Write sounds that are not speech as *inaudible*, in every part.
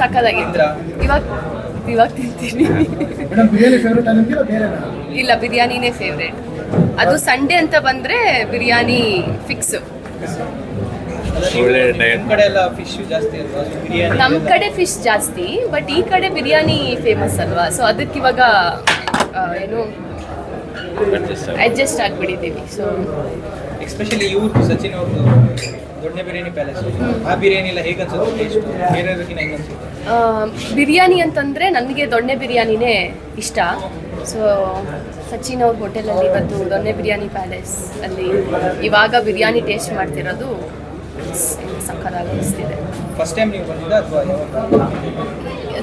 ಸಕ್ಕದಾಗಿತ್ತು ಇವಾಗ ಇವಾಗ ತಿಂತೀನಿ. ಇಲ್ಲ ಬಿರಿಯಾನಿನೇ ಫೇವ್ರೇಟ್ ಅದು ಸಂಡೇ ಅಂತ ಬಂದ್ರೆ ಬಿರಿಯಾನಿ ಫಿಕ್ಸ್ ನಮ್ ಕಡೆ ಎಲ್ಲ ಫಿಶ್ ಜಾಸ್ತಿ ಅಲ್ವಾ? ಬಿರಿಯಾನಿ ನಮ್ಮ ಕಡೆ ಫಿಶ್ ಜಾಸ್ತಿ ಬಟ್ ಈ ಕಡೆ ಬಿರಿಯಾನಿ ಫೇಮಸ್ ಅಲ್ವಾ? ಸೊ ಅದಕ್ಕೆ ಇವಾಗ ಏನು. ಅಡ್ಜಸ್ಟ್ ಆಗ್ಬಿಟ್ಟಿದ್ದೀವಿ. ಸೊ ಎಸ್ಪೆಷಲಿ ಇವ್ರದ್ದು ಸಚಿನ್ ಅವ್ರದ್ದು ದೊಡ್ಡ ಬಿರಿಯಾನಿ ಪ್ಯಾಲೇಸ್ ಆ ಬಿರಿಯಾನಿ ಎಲ್ಲ ಹೇಗೆ ಅನ್ಸುತ್ತೆ ಟೇಸ್ಟ್ ಬೇರೆದಕ್ಕಿಂತ ಹೆಂಗೆ ಅನ್ಸುತ್ತೆ? ಬಿರಿಯಾನಿ ಅಂತಂದರೆ ನನಗೆ ದೊಣ್ಣೆ ಬಿರಿಯಾನಿನೇ ಇಷ್ಟ. ಸೊ ಸಚಿನ್ ಅವ್ರ ಹೋಟೆಲಲ್ಲಿ ಇವತ್ತು ದೊಣ್ಣೆ ಬಿರಿಯಾನಿ ಪ್ಯಾಲೇಸ್ ಅಲ್ಲಿ ಇವಾಗ ಬಿರಿಯಾನಿ ಟೇಸ್ಟ್ ಮಾಡ್ತಿರೋದು ಸಕ್ಕದಾಗಿ ಅನಿಸ್ತಿದೆ. ಫಸ್ಟ್ ಟೈಮ್ ನೀವು ಬಂದಿದ್ದ ಅಥವಾ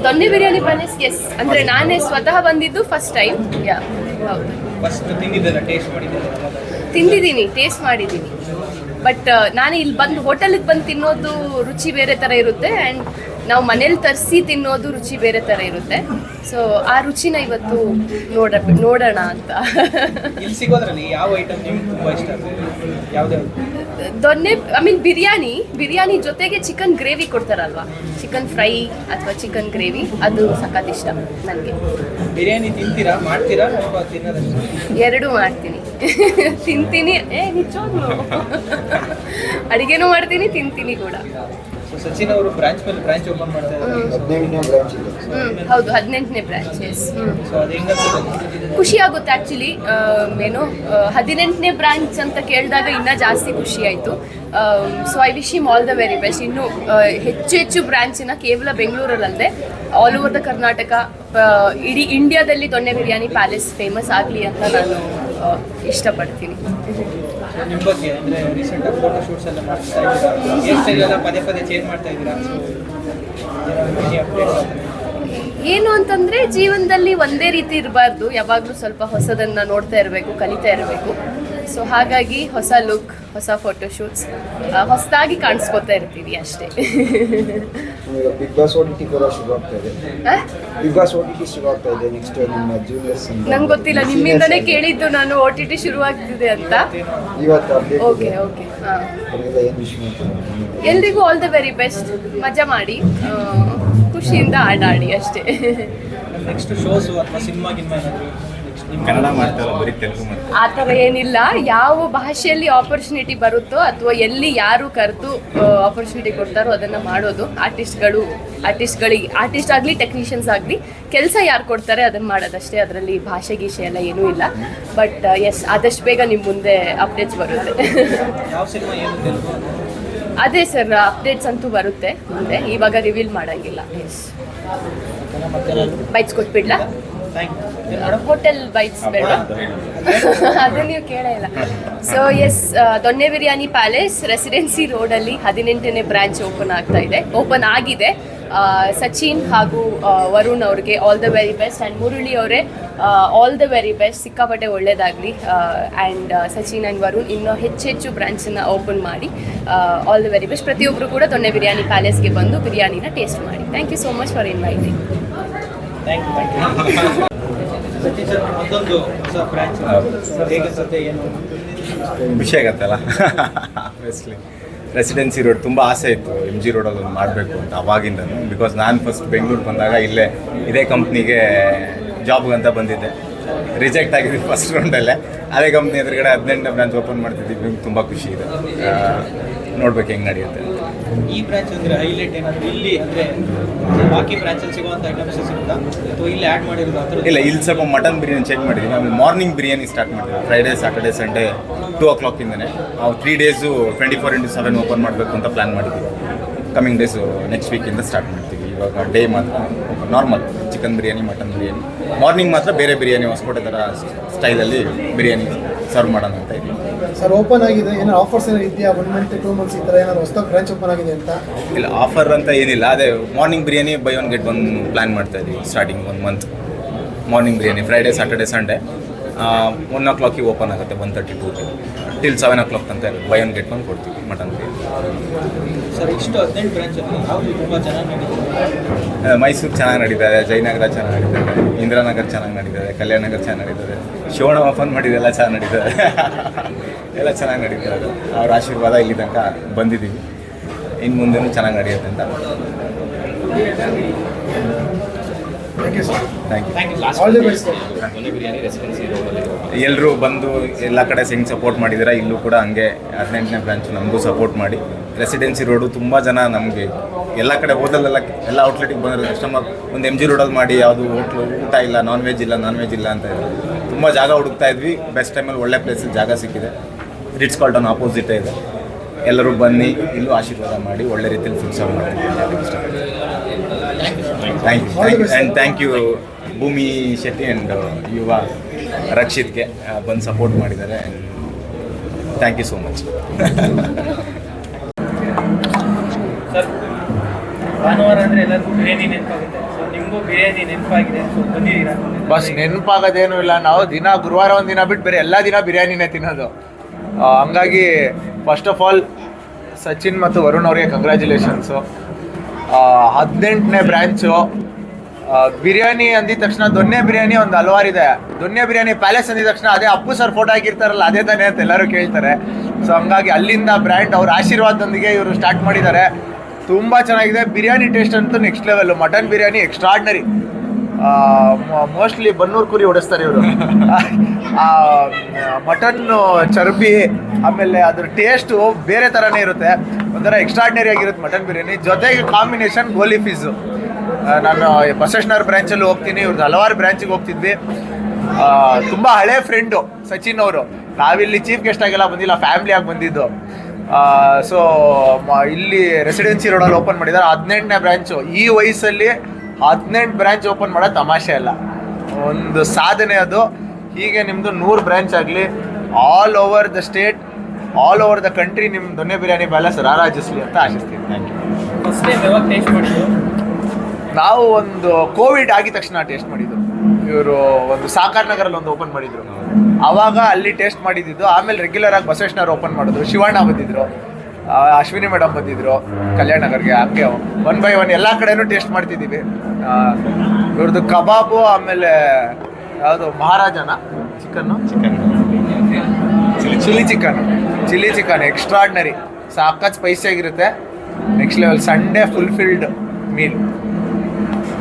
ದೊಣ್ಣೆ ಬಿರಿಯಾನಿ ಪ್ಯಾಲೇಸ್ ಎಸ್ ಅಂದರೆ ನಾನೇ ಸ್ವತಃ ಬಂದಿದ್ದು ಫಸ್ಟ್ ಟೈಮ್ ಯಾ ಹೌದು. ಫಸ್ಟ್ ತಿಂದಿದ್ದೆಲ್ಲ ಟೇಸ್ಟ್ ಮಾಡಿದ್ದೆಲ್ಲ ತಿಂದಿದ್ದೀನಿ ಟೇಸ್ಟ್ ಮಾಡಿದ್ದೀನಿ. ಬಟ್ ನಾನು ಇಲ್ಲಿ ಬಂದು ಹೋಟೆಲಿಗೆ ಬಂದು ತಿನ್ನೋದು ರುಚಿ ಬೇರೆ ಥರ ಇರುತ್ತೆ. ಆ್ಯಂಡ್ ನಾವು ಮನೇಲಿ ತರಿಸಿ ತಿನ್ನೋದು ರುಚಿ ಬೇರೆ ಥರ ಇರುತ್ತೆ. ಸೊ ಆ ರುಚಿನ ಇವತ್ತು ನೋಡ ನೋಡೋಣ ಅಂತ. ದೊನ್ನೆ ಐ ಮೀನ್ ಬಿರಿಯಾನಿ ಬಿರಿಯಾನಿ ಜೊತೆಗೆ ಚಿಕನ್ ಗ್ರೇವಿ ಕೊಡ್ತಾರಲ್ವಾ? ಚಿಕನ್ ಫ್ರೈ ಅಥವಾ ಚಿಕನ್ ಗ್ರೇವಿ ಅದು ಸಖತ್ ಇಷ್ಟ ನನಗೆ. ಬಿರಿಯಾನಿ ತಿಂತೀರಾ? ಮಾಡ್ತೀರಾ? ಎರಡೂ ಮಾಡ್ತೀನಿ. ತಿಂತೀನಿ. ಏ ನಿಜವಾಗ್ಲು? ಅಡಿಗೆನೂ ಮಾಡ್ತೀನಿ ತಿಂತೀನಿ ಕೂಡ. ಸಚಿನ್ ಅವರು ಬ್ರಾಂಚ್ ಮೇಲೆ ಬ್ರಾಂಚ್ ಓಪನ್ ಮಾಡ್ತಾ ಇದ್ದಾರೆ. ಹೌದು ಹದಿನೆಂಟನೇ ಬ್ರಾಂಚ್ ಎಸ್ ಖುಷಿ ಆಗುತ್ತೆ ಆಕ್ಚುಲಿ ಏನು ಹದಿನೆಂಟನೇ ಬ್ರಾಂಚ್ ಅಂತ ಕೇಳಿದಾಗ ಇನ್ನೂ ಜಾಸ್ತಿ ಖುಷಿ ಆಯ್ತು. So I wish them all the very best ಇನ್ನು ಹೆಚ್ಚು ಹೆಚ್ಚು ಬ್ರಾಂಚಿನ ಕೇವಲ ಬೆಂಗಳೂರಲ್ಲದೆ. ಆಲ್ ಓವರ್ ದ ಕರ್ನಾಟಕ ಇಡೀ ಇಂಡಿಯಾದಲ್ಲಿ ದೊಣ್ಣೆ ಬಿರಿಯಾನಿ ಪ್ಯಾಲೇಸ್ ಫೇಮಸ್ ಆಗಲಿ ಅಂತ ನಾನು ಇಷ್ಟಪಡ್ತೀನಿ. ನಿಮ್ಮ ಬಗ್ಗೆ ಅಂದರೆ ರೀಸೆಂಟಾಗಿ ಫೋಟೋ ಶೂಟ್ಸ್ ಎಲ್ಲ ಮಾಡ್ತಾ ಇದ್ದೀರಾ? ಸ್ಟೈಲ್ ಎಲ್ಲ ಪದೇ ಪದೇ ಚೇಂಜ್ ಮಾಡ್ತಾ ಇದ್ದೀರಾ? ಏನು ಅಂತಂದ್ರೆ ಜೀವನದಲ್ಲಿ ಒಂದೇ ರೀತಿ ಇರಬಾರ್ದು. ಯಾವಾಗಲೂ ಸ್ವಲ್ಪ ಹೊಸದನ್ನ ನೋಡ್ತಾ ಇರಬೇಕು, ಕಲಿತಾ ಇರಬೇಕು. ಸೊ ಹಾಗಾಗಿ ಹೊಸ ಲುಕ್ ಹೊಸ ಫೋಟೋ ಶೂಟ್ಸ್ ಹೊಸದಾಗಿ ಕಾಣಿಸ್ಕೊತಾ ಇರ್ತೀವಿ ಅಷ್ಟೇ. Bigg Boss O T T ಕೂಡ ಶುರು ಆಗ್ತಾ ಇದೆ Bigg Boss O T T ಶುರು ಆಗ್ತಾ ಇದೆ ನೆಕ್ಸ್ಟ್ ನಿಮ್ಮ ಜೂನಿಯರ್ಸ್ ನಂಗೆ ಗೊತ್ತಿಲ್ಲ ನಿಮ್ಮಿಂದನೇ ಕೇಳಿದ್ದು ನಾನು ಓ ಟಿ ಟಿ ಶುರುವಾಗ್ತಿದೆ ಅಂತ. ಇವತ್ತು ಅಪ್ಡೇಟ್ ಓಕೆ ಓಕೆ ಎಲ್ರಿಗೂ ಆಲ್ ದ ವೆರಿ ಬೆಸ್ಟ್ ಮಜಾ ಮಾಡಿ ಖುಷಿಯಿಂದ ಆಡಾಡಿ ಅಷ್ಟೇ. ನೆಕ್ಸ್ಟ್ ಶೋಸ್ ಅಥವಾ ಸಿನಿಮಾ ಗಿನ್ಮಾ ಏನಾದರೂ? ಕನ್ನಡ ಮಾಡ್ತಾರಲ್ಲ ಬರೀ ತೆಲುಗು ಮಾಡ್ತಾರೆ ಆ ಥರ ಏನಿಲ್ಲ. ಯಾವ ಭಾಷೆಯಲ್ಲಿ ಆಪರ್ಚುನಿಟಿ ಬರುತ್ತೋ ಅಥವಾ ಎಲ್ಲಿ ಯಾರು ಕರೆದು ಆಪರ್ಚುನಿಟಿ ಕೊಡ್ತಾರೋ ಅದನ್ನ ಮಾಡೋದು. ಆರ್ಟಿಸ್ಟ್ಗಳು ಆರ್ಟಿಸ್ಟ್ಗಳಿಗೆ ಆರ್ಟಿಸ್ಟ್ ಆಗಲಿ ಟೆಕ್ನಿಷಿಯನ್ಸ್ ಆಗಲಿ ಕೆಲಸ ಯಾರು ಕೊಡ್ತಾರೆ ಅದನ್ನ ಮಾಡೋದಷ್ಟೇ ಅದರಲ್ಲಿ ಭಾಷೆ ಗೀಷೆ ಎಲ್ಲ ಏನೂ ಇಲ್ಲ. ಬಟ್ ಎಸ್ ಆದಷ್ಟು ಬೇಗ ನಿಮ್ಮ ಮುಂದೆ ಅಪ್ಡೇಟ್ಸ್ ಬರುತ್ತೆ. ಯಾವ ಸಿನಿಮಾ ಏನು ತೆಲುಗು? ಅದೇ ಸರ್ ಅಪ್ಡೇಟ್ಸ್ ಅಂತೂ ಬರುತ್ತೆ ಮುಂದೆ. ಇವಾಗ ರಿವೀಲ್ ಮಾಡಂಗಿಲ್ಲ. ಎಸ್ ಬೈಟ್ಸ್ ಕೊಟ್ಬಿಡ್ಲಾ? ಹೋಟೆಲ್ ಬೈಟ್ಸ್ ಬೇಡ. *laughs* ಅದು ನೀವು ಕೇಳೇ ಇಲ್ಲ. ಸೊ ಎಸ್ ದೊಣ್ಣೆ ಬಿರಿಯಾನಿ ಪ್ಯಾಲೇಸ್ ರೆಸಿಡೆನ್ಸಿ ರೋಡಲ್ಲಿ ಹದಿನೆಂಟನೇ ಬ್ರಾಂಚ್ ಓಪನ್ ಆಗ್ತಾ ಇದೆ. ಓಪನ್ ಆಗಿದೆ. ಸಚಿನ್ ಹಾಗೂ ವರುಣ್ ಅವ್ರಿಗೆ all the very best and Murali ಅವರೇ ಆಲ್ ದ ವೆರಿ ಬೆಸ್ಟ್ ಸಿಕ್ಕಾಪಟ್ಟೆ ಒಳ್ಳೆಯದಾಗಲಿ ಆ್ಯಂಡ್ ಸಚಿನ್ ಆ್ಯಂಡ್ ವರುಣ್ ಇನ್ನೂ ಹೆಚ್ಚು ಹೆಚ್ಚು ಬ್ರಾಂಚನ್ನು ಓಪನ್ ಮಾಡಿ ಆಲ್ ದ ವೆರಿ ಬೆಸ್ಟ್ ಪ್ರತಿಯೊಬ್ಬರು ಕೂಡ ದೊಣ್ಣೆ ಬಿರಿಯಾನಿ ಪ್ಯಾಲೇಸ್ಗೆ ಬಂದು ಬಿರಿಯಾನಿನ ಟೇಸ್ಟ್ ಮಾಡಿ. Thank you so much for inviting Satish sir ಮತ್ತೊಂದು ಹೊಸ ಬ್ರ್ಯಾಂಚ್ ಏನು? ಖುಷಿ ಆಗತ್ತಲ್ಲ? ಆಬ್ವಿಯಸ್ಲಿ ರೆಸಿಡೆನ್ಸಿ ರೋಡ್ ತುಂಬ ಆಸೆ ಇತ್ತು. ಎಂ ಜಿ ರೋಡಲ್ಲಿ ಒಂದು ಮಾಡಬೇಕು ಅಂತ ಅವಾಗಿಂದನು. ಬಿಕಾಸ್ ನಾನು ಫಸ್ಟ್ ಬೆಂಗಳೂರು ಬಂದಾಗ ಇಲ್ಲೇ ಇದೇ ಕಂಪ್ನಿಗೆ ಜಾಬ್ಗೆ ಅಂತ ಬಂದಿದ್ದೆ. ರಿಜೆಕ್ಟ್ ಆಗಿದ್ದು ಫಸ್ಟ್ ರೌಂಡಲ್ಲೇ ಅದೇ ಕಂಪ್ನಿ ಎದುರುಗಡೆ ಹದಿನೆಂಟನೇ ಬ್ರಾಂಚ್ ಓಪನ್ ಮಾಡ್ತಿದ್ದೀವಿ ತುಂಬ ಖುಷಿ ಇದೆ. ನೋಡ್ಬೇಕು ಹೆಂಗೆ ನಡೆಯುತ್ತೆ ಈ ಬ್ರಾಂಚ್ ಅಂದ್ರೆ ಹೈಲೈಟ್ ಏನಾದ್ರು ಇಲ್ಲಿ ಅಂದ್ರೆ ಬಾಕಿ ಬ್ರಾಂಚಲ್ಲಿ ಸಿಗುವಂತ ಐಟಮ್ಸ್ ಸಿಗುತ್ತಾ? ಅಥವಾ ಇಲ್ಲಿ ಆ್ಯಡ್ ಮಾಡಿರೋದು ಆ ಇಲ್ಲ ಇಲ್ಲಿ ಸ್ವಲ್ಪ ಮಟನ್ ಬಿರಿಯಾನಿ ಚೇಂಜ್ ಮಾಡಿದ್ದೀವಿ ನಾವು ಮಾರ್ನಿಂಗ್ ಬಿರಿಯಾನಿ ಸ್ಟಾರ್ಟ್ ಮಾಡಿದ್ವಿ ಫ್ರೈಡೇ ಸ್ಯಾಟರ್ಡೇ ಸಂಡೇ ಟೂ ಓ ಕ್ಲಾಕಿಂದನೇ ನಾವು three days twenty four into seven open ಮಾಡಬೇಕು ಅಂತ ಪ್ಲ್ಯಾನ್ ಮಾಡಿದ್ದೀವಿ ಕಮಿಂಗ್ ಡೇಸು ನೆಕ್ಸ್ಟ್ ವೀಕಿಂದ ಸ್ಟಾರ್ಟ್ ಮಾಡ್ತೀವಿ. ಇವಾಗ ಡೇ ಮಾತ್ರ. Normal chicken biryani mutton biryani. Morning ಮಾತ್ರ ಬೇರೆ ಬಿರಿಯಾನಿ ಹೊಸಕೋಟೆ ಥರ ಸ್ಟೈಲಲ್ಲಿ ಬಿರಿಯಾನಿ ಸರ್ವ್ ಮಾಡೋಣ ಅಂತ ಇದ್ದೀವಿ ಸರ್ ಓಪನ್ ಆಗಿದೆ. ಏನೋ ಆಫರ್ಸ್ ಏನಾದ್ರು ಇದೆಯಾ? ಒನ್ ಮಂತ್ ಟೂ ಮಂತ್ಸ್ ಈ ಥರ ಏನಾದ್ರು ಹೊಸ ಬ್ರಾಂಚ್ ಓಪನ್ ಆಗಿದೆ ಅಂತ? ಇಲ್ಲ ಆಫರ್ ಅಂತ ಏನಿಲ್ಲ. ಅದೇ morning biryani buy one get one plan ಮಾಡ್ತಾ ಇದ್ದೀವಿ starting one month morning biryani Friday Saturday Sunday one ಓ ಕ್ಲಾಕಿಗೆ ಓಪನ್ ಆಗುತ್ತೆ one thirty two till seven o'clock ತನಕ ಇರುತ್ತೆ. ಬೈ ಒನ್ ಗೆಟ್ ಒನ್ ಕೊಡ್ತೀವಿ ಮಟನ್ ಮೈಸೂರು ಚೆನ್ನಾಗಿ ನಡೀತಾರೆ ಜಯನಗರ ಚೆನ್ನಾಗಿ ನಡೀತಾರೆ ಇಂದಿರಾನಗರ್ ಚೆನ್ನಾಗಿ ನಡೀತಾರೆ ಕಲ್ಯಾಣ ನಗರ ಚೆನ್ನಾಗಿ ನಡೀತಾರೆ ಶಿವಣ ಓಪನ್ ಮಾಡಿದೆಲ್ಲ ಚೆನ್ನಾಗಿ ನಡೀತಾರೆ ಎಲ್ಲ ಚೆನ್ನಾಗಿ ನಡೀತಾರೆ *laughs* ಅವ್ರ ಆಶೀರ್ವಾದ ಇಲ್ಲಿ ತನಕ ಬಂದಿದ್ದೀವಿ. ಇನ್ನು ಮುಂದೆನೂ ಚೆನ್ನಾಗಿ ನಡೆಯುತ್ತೆ ಅಂತ. Thank you sir thank you all the best ಎಲ್ಲರೂ ಬಂದು ಎಲ್ಲ ಕಡೆ ಸಿಂಗ್ ಸಪೋರ್ಟ್ ಮಾಡಿದ್ದೀರಾ? ಇಲ್ಲೂ ಕೂಡ ಹಂಗೆ ಹದಿನೆಂಟನೇ ಬ್ರಾಂಚ್ ನಮಗೂ ಸಪೋರ್ಟ್ ಮಾಡಿ. ರೆಸಿಡೆನ್ಸಿ ರೋಡು ತುಂಬ ಜನ ನಮಗೆ ಎಲ್ಲ ಕಡೆ ಹೋದಲ್ಲೆಲ್ಲ ಎಲ್ಲ ಔಟ್ಲೆಟಿಗೆ ಬಂದರೆ ಕಸ್ಟಮರ್ ಒಂದು ಎಂ ಜಿ ರೋಡಲ್ಲಿ ಮಾಡಿ ಯಾವುದು ಹೋಟ್ಲು ಊಟ ಇಲ್ಲ ನಾನ್ ವೆಜ್ ಇಲ್ಲ ನಾನ್ ವೆಜ್ ಇಲ್ಲ ಅಂತ ತುಂಬ ಜಾಗ ಹುಡುಕ್ತಾ ಇದ್ವಿ. ಬೆಸ್ಟ್ ಟೈಮಲ್ಲಿ ಒಳ್ಳೆ ಪ್ಲೇಸಲ್ಲಿ ಜಾಗ ಸಿಕ್ಕಿದೆ. ರಿಟ್ಸ್ ಕಾಲ್ಟನ್ ಆಪೋಸಿಟ್ ಇದೆ. ಎಲ್ಲರೂ ಬನ್ನಿ ಇಲ್ಲೂ ಆಶೀರ್ವಾದ ಮಾಡಿ ಒಳ್ಳೆ ರೀತಿಯಲ್ಲಿ ಫುಡ್ ಸರ್ವ್ ಮಾಡ್ತೀವಿ thank you and thank you Bhoomi Shetty and Yuva ರಕ್ಷಿತ್ಗೆ ಬಂದು ಸಪೋರ್ಟ್ ಮಾಡಿದ್ದಾರೆ. Thank you so much sir ಭಾನುವಾರ ಅಂದರೆ ಎಲ್ಲರಿಗೂ ಬಿರಿಯಾನಿ ನೆನಪಾಗುತ್ತೆ. ಸೊ ನಿಮಗೂ ಬಿರಿಯಾನಿ ನೆನಪಾಗಿದೆ. ಸೊ ಬಂದಿದ್ದೀರಾ? ಬಸ್ ನೆನಪಾಗೋದೇನು ಇಲ್ಲ. ನಾವು ದಿನ ಗುರುವಾರ ಒಂದು ದಿನ ಬಿಟ್ಟು ಬೇರೆ ಎಲ್ಲ ದಿನ ಬಿರಿಯಾನಿನೇ ತಿನ್ನೋದು. ಹಂಗಾಗಿ ಫಸ್ಟ್ ಆಫ್ ಆಲ್ ಸಚಿನ್ ಮತ್ತು ವರುಣ್ ಅವರಿಗೆ ಕಂಗ್ರ್ಯಾಚುಲೇಷನ್ಸು ಹದಿನೆಂಟನೇ ಬ್ರ್ಯಾಂಚು ಬಿರಿಯಾನಿ ಅಂದಿದ ತಕ್ಷಣ ದೊನ್ನೆ ಬಿರಿಯಾನಿ ಒಂದು ಹಲವಾರಿದೆ ದೊನ್ನೆ ಬಿರಿಯಾನಿ ಪ್ಯಾಲೇಸ್ ಅಂದಿದ ತಕ್ಷಣ ಅದೇ ಅಪ್ಪು ಸರ್ ಫೋಟೋ ಆಗಿರ್ತಾರಲ್ಲ ಅದೇ ತಾನೇ ಅಂತ ಎಲ್ಲರೂ ಕೇಳ್ತಾರೆ. ಸೊ ಹಂಗಾಗಿ ಅಲ್ಲಿಂದ ಬ್ರ್ಯಾಂಡ್ ಅವ್ರ ಆಶೀರ್ವಾದದೊಂದಿಗೆ ಇವರು ಸ್ಟಾರ್ಟ್ ಮಾಡಿದ್ದಾರೆ. ತುಂಬ ಚೆನ್ನಾಗಿದೆ. ಬಿರಿಯಾನಿ ಟೇಸ್ಟ್ ಅಂತೂ next level mutton biryani extraordinary mostly Bannur ಕುರಿ ಹೊಡೆಸ್ತಾರೆ ಇವರು. ಆ, ಮಟನ್, ಚರ್ಬಿ, ಆಮೇಲೆ ಅದ್ರ ಟೇಸ್ಟು ಬೇರೆ ಥರನೇ ಇರುತ್ತೆ. ಒಂಥರ ಎಕ್ಸ್ಟ್ರಾರ್ಡಿನರಿ ಆಗಿರುತ್ತೆ ಮಟನ್ ಬಿರಿಯಾನಿ. ಜೊತೆಗೆ ಕಾಂಬಿನೇಷನ್ ಗೋಲಿ ಫೀಸು ನಾನು ಬಸವೇಶ್ವರ ಬ್ರ್ಯಾಂಚಲ್ಲಿ ಹೋಗ್ತೀನಿ. ಇವ್ರದ್ದು ಹಲವಾರು ಬ್ರ್ಯಾಂಚಿಗೆ ಹೋಗ್ತಿದ್ವಿ. ತುಂಬ ಹಳೆ ಫ್ರೆಂಡು ಸಚಿನ್ ಅವರು. ನಾವಿಲ್ಲಿ ಚೀಫ್ ಗೆಸ್ಟ್ ಆಗೆಲ್ಲ, ಬಂದಿಲ್ಲ ಫ್ಯಾಮಿಲಿ ಆಗಿ ಬಂದಿದ್ದು. ಸೊ ಇಲ್ಲಿ ರೆಸಿಡೆನ್ಸಿ ರೋಡಲ್ಲಿ ಓಪನ್ ಮಾಡಿದ್ದಾರೆ. ಹದಿನೆಂಟನೇ ಬ್ರ್ಯಾಂಚು ಈ ವಯಸ್ಸಲ್ಲಿ ಹದಿನೆಂಟು ಬ್ರ್ಯಾಂಚ್ ಓಪನ್ ಮಾಡೋ ತಮಾಷೆ ಅಲ್ಲ. ಒಂದು ಸಾಧನೆ ಅದು. ಹೀಗೆ ನಿಮ್ಮದು ನೂರು ಬ್ರ್ಯಾಂಚ್ ಆಗಲಿ all over the state all over the country ನಿಮ್ಮ ದೊನ್ನೆ ಬಿರಿಯಾನಿ ಪ್ಯಾಲೇಸ್ ರಾರಾಜಿಸ್ಲಿ ಅಂತ ಆಶಿಸ್ತೀನಿ. ಥ್ಯಾಂಕ್ ಯು ನಾವು ಒಂದು ಕೋವಿಡ್ ಆಗಿದ ತಕ್ಷಣ ಟೇಸ್ಟ್ ಮಾಡಿದ್ದು. ಇವರು ಒಂದು ಸಾಕಾರ್ ನಗರಲ್ಲಿ ಒಂದು ಓಪನ್ ಮಾಡಿದ್ರು. ಅವಾಗ ಅಲ್ಲಿ ಟೇಸ್ಟ್ ಮಾಡಿದ್ದು. ಆಮೇಲೆ ರೆಗ್ಯುಲರ್ ಆಗಿ ಬಸವೇಶ್ವರ ಓಪನ್ ಮಾಡಿದ್ರು. ಶಿವಣ್ಣ ಬಂದಿದ್ರು. ಅಶ್ವಿನಿ ಮೇಡಮ್ ಬಂದಿದ್ರು ಕಲ್ಯಾಣ ನಗರ್ಗೆ ಹಂಗೆ ಒನ್ ಬೈ ಒನ್ ಎಲ್ಲ ಕಡೆನೂ ಟೇಸ್ಟ್ ಮಾಡ್ತಿದ್ದೀವಿ. ಇವ್ರದ್ದು ಕಬಾಬು ಆಮೇಲೆ ಯಾವುದು ಮಹಾರಾಜನ chicken? Chilli chicken chilli chicken extraordinary ಸಾಕತ್ spicy ಆಗಿರುತ್ತೆ. Next level Sunday fulfilled meal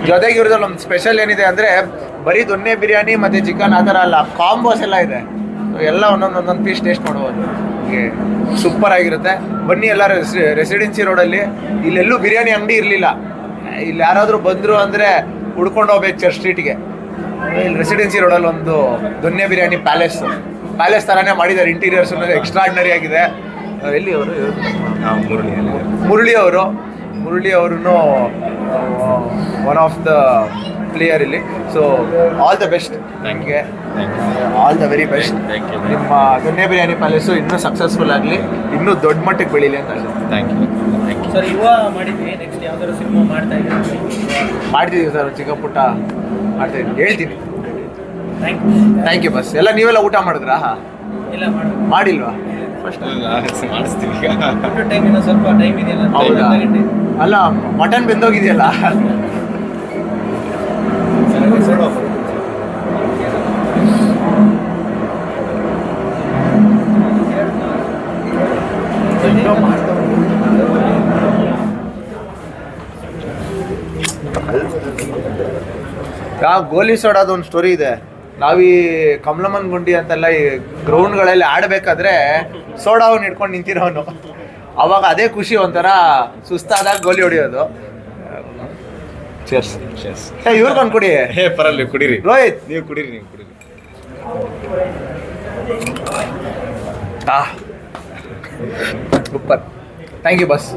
ಜೊತೆಗೆ ಇವ್ರದ್ರಲ್ಲಿ ಒಂದು ಸ್ಪೆಷಲ್ ಏನಿದೆ ಅಂದರೆ ಬರೀ ದೊನ್ನೆ ಬಿರಿಯಾನಿ ಮತ್ತು ಚಿಕನ್ ಆ ಥರ ಅಲ್ಲ ಕಾಂಬೋಸ್ ಎಲ್ಲ ಇದೆ. ಎಲ್ಲ ಒಂದೊಂದು ಒಂದೊಂದು ಪೀಸ್ ಟೇಸ್ಟ್ ಮಾಡ್ಬೋದು. ಸೂಪರ್ ಆಗಿರುತ್ತೆ. ಬನ್ನಿ ಎಲ್ಲ ರೆಸಿಡೆನ್ಸಿ ರೋಡಲ್ಲಿ ಇಲ್ಲೆಲ್ಲೂ ಬಿರಿಯಾನಿ ಅಂಗಡಿ ಇರಲಿಲ್ಲ. ಇಲ್ಲಿ ಯಾರಾದರೂ ಬಂದರು ಅಂದರೆ ಹುಡ್ಕೊಂಡು ಹೋಗ್ಬೇಕು ಚರ್ಚ್ ಸ್ಟ್ರೀಟ್ಗೆ ಇಲ್ಲಿ ರೆಸಿಡೆನ್ಸಿ ರೋಡಲ್ಲಿ ಒಂದು ದೊನ್ನೆ ಬಿರಿಯಾನಿ ಪ್ಯಾಲೇಸ್ ಪ್ಯಾಲೇಸ್ ಥರನೇ ಮಾಡಿದ್ದಾರೆ ಇಂಟೀರಿಯರ್ಸ್ ಅನ್ನೋದು ಎಕ್ಸ್ಟ್ರಾಡ್ನರಿ ಆಗಿದೆ. ಎಲ್ಲಿ ಅವರು? ಮುರಳಿ ಮುರಳಿಯಲ್ಲಿ ಮುರಳಿ ಅವರು. ಮುರಳಿ ಅವರು ಒನ್ ಆಫ್ ದ ಪ್ಲೇಯರ್ ಇಲ್ಲಿ. ಸೊ ಆಲ್ ದ ಬೆಸ್ಟ್ ನನಗೆ all the very best Thank you. ನಿಮ್ಮ ದೊನ್ನೆ ಬಿರಿಯಾನಿ ಪ್ಯಾಲೇಸು ಇನ್ನೂ ಸಕ್ಸಸ್ಫುಲ್ ಆಗಲಿ ಇನ್ನೂ ದೊಡ್ಡ ಮಟ್ಟಕ್ಕೆ ಬೆಳೀಲಿ ಅಂತ. ಥ್ಯಾಂಕ್ ಯು ಸರ್ ಯುವ ಮಾಡಿದ್ವಿ ನೆಕ್ಸ್ಟ್ ಯಾವ್ದಾದ್ರು ಸಿನಿಮಾ ಮಾಡ್ತಾ ಇದ್ದೀರಾ? ಮಾಡ್ತಿದ್ದೀವಿ ಸರ್ ಚಿಕ್ಕ ಪುಟ್ಟ ಹೇಳ್ತೀನಿ. ಥ್ಯಾಂಕ್ ಯು ಥ್ಯಾಂಕ್ ಯು ಬಸ್ ಎಲ್ಲ ನೀವೆಲ್ಲ ಊಟ ಮಾಡಿದ್ರಾ? ಇಲ್ಲ ಮಾಡೋದು ಮಾಡಿಲ್ವಾ? ಫಸ್ಟ್ ಮಾಡಿಸ್ತೀವಿ. ಟೈಮ್ ಇನ್ನೂ ಸ್ವಲ್ಪ ಟೈಮ್ ಇದೆಯಲ್ಲ ಹೌದಾ? ಅರ್ಧ ಅಲ್ಲ ಮಟನ್ ಬೆಂದೋಗಿದೆಯಲ್ಲ. ಯಾ ಗೋಲಿ ಸೋಡೋದು ಒಂದು ಸ್ಟೋರಿ ಇದೆ. ನಾವೀ ಕಮಲಮ್ಮನ್ ಗುಂಡಿ ಅಂತೆಲ್ಲ ಈ ಗ್ರೌಂಡ್ಗಳಲ್ಲಿ ಆಡಬೇಕಾದ್ರೆ ಸೋಡಾವನ್ನು ಹಿಡ್ಕೊಂಡು ನಿಂತಿರೋನು. ಅವಾಗ ಅದೇ ಖುಷಿ ಒಂಥರ ಸುಸ್ತಾದಾಗ ಗೋಲಿ ಹೊಡಿಯೋದು. ಚೇರ್ಸ್ ಏ ಇವ್ರಿಗೊಂದು ಕುಡಿ ಹೇ ಪರಲ್ಲ ನೀವು ಕುಡೀರಿ. ರೋಹಿತ್ ನೀವು ಕುಡೀರಿ ನೀವು ಕುಡೀರಿ. ಆ. ಸೂಪರ್. Thank you bus